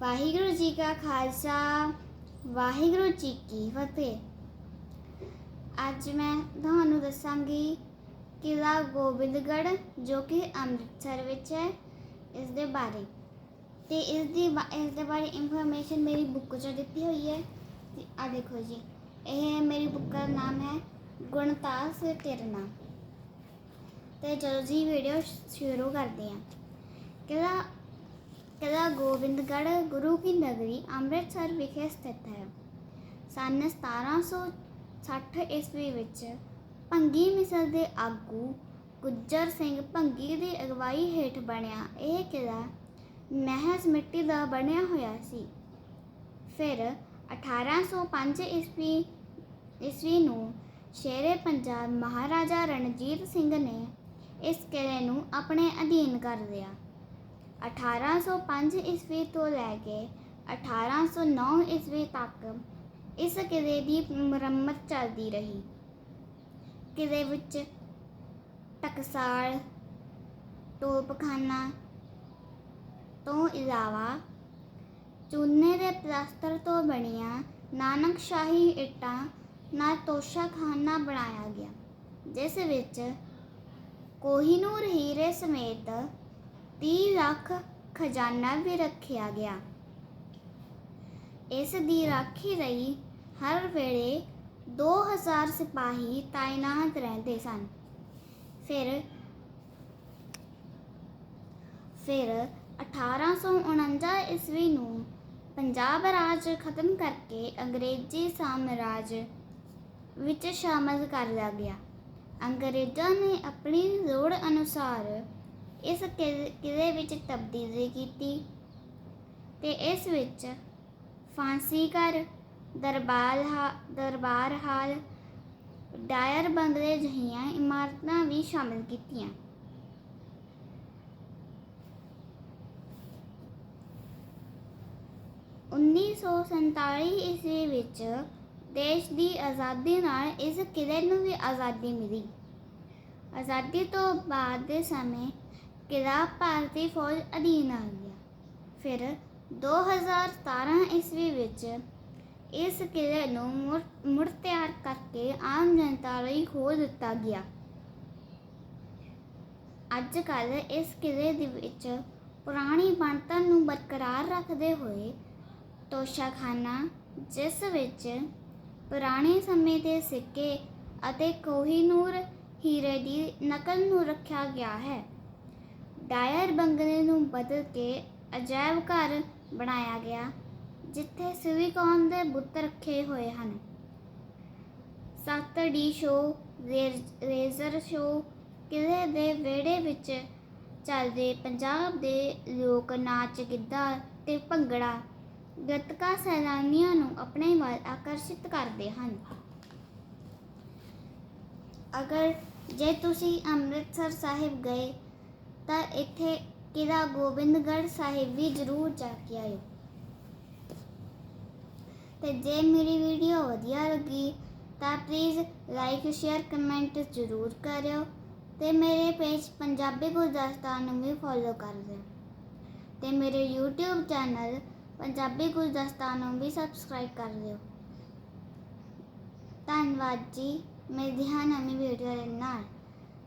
ਵਾਹਿਗੁਰੂ ਜੀ ਕਾ ਖਾਲਸਾ, ਵਾਹਿਗੁਰੂ ਜੀ ਕੀ ਫਤਿਹ। ਅੱਜ ਮੈਂ ਤੁਹਾਨੂੰ ਦੱਸਾਂਗੀ ਕਿਲਾ ਗੋਬਿੰਦਗੜ੍ਹ, ਜੋ ਕਿ ਅੰਮ੍ਰਿਤਸਰ ਵਿੱਚ ਹੈ ਇਸ ਦੇ ਬਾਰੇ। ਤੇ ਇਸ ਦੀ ਬਾ- ਇਸ ਦੇ ਬਾਰੇ ਇਨਫੋਰਮੇਸ਼ਨ ਮੇਰੀ ਬੁੱਕ 'ਚ ਦਿੱਤੀ ਹੋਈ ਹੈ। ਤੇ ਆ ਦੇਖੋ ਜੀ, ਇਹ ਮੇਰੀ ਬੁੱਕ ਦਾ ਨਾਮ ਹੈ ਗੁਣਤਾਸ ਤਿਰਨਾ ਤੇ ਚਲੋ ਜੀ ਵੀਡੀਓ ਸ਼ੁਰੂ ਕਰਦੇ ਹਾਂ। ਕਿਲਾ ਕਿਲਾ ਗੋਬਿੰਦਗੜ੍ਹ ਗੁਰੂ ਕੀ ਨਗਰੀ ਅੰਮ੍ਰਿਤਸਰ ਵਿਖੇ ਸਥਿਤ ਹੈ ਸੰਨ 1760 ਈਸਵੀ ਵਿੱਚ ਭੰਗੀ ਮਿਸਲ ਦੇ ਆਗੂ ਗੁੱਜਰ ਸਿੰਘ ਭੰਗੀ ਦੀ ਅਗਵਾਈ ਹੇਠ ਬਣਿਆ ਇਹ ਕਿਲਾ ਮਹਿਜ਼ ਮਿੱਟੀ ਦਾ ਬਣਿਆ ਹੋਇਆ ਸੀ ਫਿਰ 1805 ਈਸਵੀ ਈਸਵੀ ਨੂੰ ਸ਼ੇਰੇ ਪੰਜਾਬ ਮਹਾਰਾਜਾ ਰਣਜੀਤ ਸਿੰਘ ਨੇ ਇਸ ਕਿਲੇ ਨੂੰ ਆਪਣੇ ਅਧੀਨ ਕਰ ਲਿਆ 1805 ਈਸਵੀ ਤੋਂ ਲੈ ਕੇ 1809 ਈਸਵੀ ਤੱਕ ਇਸ ਕਿਲੇ ਦੀ ਮੁਰੰਮਤ ਚੱਲਦੀ ਰਹੀ। ਕਿਲੇ ਵਿੱਚ ਟਕਸਾਲ ਟੋਪਖਾਨਾ ਤੋਂ ਇਲਾਵਾ ਚੂਨੇ ਦੇ ਪਲਾਸਟਰ ਤੋਂ ਬਣੀਆਂ ਨਾਨਕਸ਼ਾਹੀ ਇੱਟਾਂ ਨਾਲ ਤੋਸ਼ਾਖਾਨਾ ਬਣਾਇਆ ਗਿਆ, ਜਿਸ ਵਿੱਚ ਕੋਹੀਨੂਰ ਹੀਰੇ ਸਮੇਤ 30 ਲੱਖ ਖਜ਼ਾਨਾ ਵੀ ਰੱਖਿਆ ਗਿਆ। ਇਸ ਦੀ ਰਾਖੀ ਲਈ ਹਰ ਵੇਲੇ 2000 ਸਿਪਾਹੀ ਤਾਇਨਾਤ ਰਹਿੰਦੇ ਸਨ। ਫਿਰ ਫਿਰ 1849 ਈਸਵੀ ਨੂੰ ਪੰਜਾਬ ਰਾਜ ਖਤਮ ਕਰਕੇ ਅੰਗਰੇਜ਼ੀ ਸਾਮਰਾਜ ਵਿੱਚ ਸ਼ਾਮਲ ਕਰ ਲਿਆ ਗਿਆ। ਅੰਗਰੇਜ਼ਾਂ ਨੇ ਆਪਣੀ ਲੋੜ ਅਨੁਸਾਰ ਇਸ ਕਿਲ- ਕਿਲੇ ਵਿੱਚ ਤਬਦੀਲੀ ਕੀਤੀ ਤੇ ਇਸ ਵਿੱਚ ਫਾਂਸੀ ਘਰ ਦਰਬਾਰ ਹਾ- ਦਰਬਾਰ ਹਾਲ, ਡਾਇਰ ਬੰਗਲੇ ਜਿਹੀਆਂ ਇਮਾਰਤਾਂ ਵੀ ਸ਼ਾਮਲ ਕੀਤੀਆਂ। ਉੱਨੀ ਸੌ ਸੰਤਾਲੀ ਈਸਵੀ ਵਿੱਚ ਦੇਸ਼ ਦੀ ਆਜ਼ਾਦੀ ਨਾਲ ਇਸ ਕਿਲੇ ਨੂੰ ਵੀ ਆਜ਼ਾਦੀ ਮਿਲੀ। ਆਜ਼ਾਦੀ ਤੋਂ ਬਾਅਦ ਦੇ ਸਮੇਂ ਕਿਲਾ ਭਾਰਤੀ ਫੌਜ ਅਧੀਨ ਆ ਗਿਆ। ਫਿਰ 2017 ਈਸਵੀ ਵਿੱਚ ਇਸ ਕਿਲੇ ਨੂੰ ਮੁੜ ਮੁੜ ਤਿਆਰ ਕਰਕੇ ਆਮ ਜਨਤਾ ਲਈ ਖੋਲ੍ਹ ਦਿੱਤਾ ਗਿਆ। ਅੱਜ ਕੱਲ੍ਹ ਇਸ ਕਿਲੇ ਦੇ ਵਿੱਚ ਪੁਰਾਣੀ ਬਣਤਰ ਨੂੰ ਬਰਕਰਾਰ ਰੱਖਦੇ ਹੋਏ ਤੋਸ਼ਾਖਾਨਾ, ਜਿਸ ਵਿੱਚ ਪੁਰਾਣੇ ਸਮੇਂ ਦੇ ਸਿੱਕੇ ਅਤੇ ਕੋਹੀਨੂਰ ਹੀਰੇ ਦੀ ਨਕਲ ਨੂੰ ਰੱਖਿਆ ਗਿਆ ਹੈ। ਡਾਇਰ ਬੰਗਲੇ ਨੂੰ ਬਦਲ ਕੇ ਅਜਾਇਬ ਘਰ ਬਣਾਇਆ ਗਿਆ, ਜਿੱਥੇ ਸਿਲੀਕਾਨ ਦੇ ਬੁੱਤ ਰੱਖੇ ਹੋਏ ਹਨ। 7D ਸ਼ੋ ਰੇਜ਼ਰ ਸ਼ੋ ਕਿਲੇ ਦੇ ਵਿਹੜੇ ਵਿੱਚ ਚੱਲਦੇ ਪੰਜਾਬ ਦੇ ਲੋਕ ਨਾਚ, ਗਿੱਧਾ ਤੇ ਭੰਗੜਾ ਗੱਤਕਾ ਸੈਲਾਨੀਆਂ ਨੂੰ ਆਪਣੇ ਵੱਲ ਆਕਰਸ਼ਿਤ ਕਰਦੇ ਹਨ। ਅਗਰ ਜੇ ਤੁਸੀਂ ਅੰਮ੍ਰਿਤਸਰ ਸਾਹਿਬ ਗਏ ਤਾਂ ਇੱਥੇ ਕਿਲਾ ਗੋਬਿੰਦਗੜ੍ਹ ਸਾਹਿਬ ਵੀ ਜ਼ਰੂਰ ਜਾ ਕੇ ਆਇਓ। ਤੇ ਜੇ ਮੇਰੀ ਵੀਡੀਓ ਵਧੀਆ ਲੱਗੀ, ਤਾਂ ਪਲੀਜ਼ ਲਾਈਕ ਸ਼ੇਅਰ ਕਮੈਂਟ ਜ਼ਰੂਰ ਕਰਿਓ ਤੇ ਮੇਰੇ ਪੇਜ ਪੰਜਾਬੀ ਗੁਲਦਸਤਾ ਨੂੰ ਵੀ ਫੋਲੋ ਕਰ ਦਿਓ। ਤੇ ਮੇਰੇ YouTube ਚੈਨਲ ਪੰਜਾਬੀ ਗੁਲਦਸਤਾ ਨੂੰ ਵੀ ਸਬਸਕ੍ਰਾਈਬ ਕਰ ਦਿਓ। ਧੰਨਵਾਦ ਜੀ, ਮਿਲਦੇ ਹਾਂ ਨਵੀਂ ਵੀਡੀਓ ਦੇ ਨਾਲ।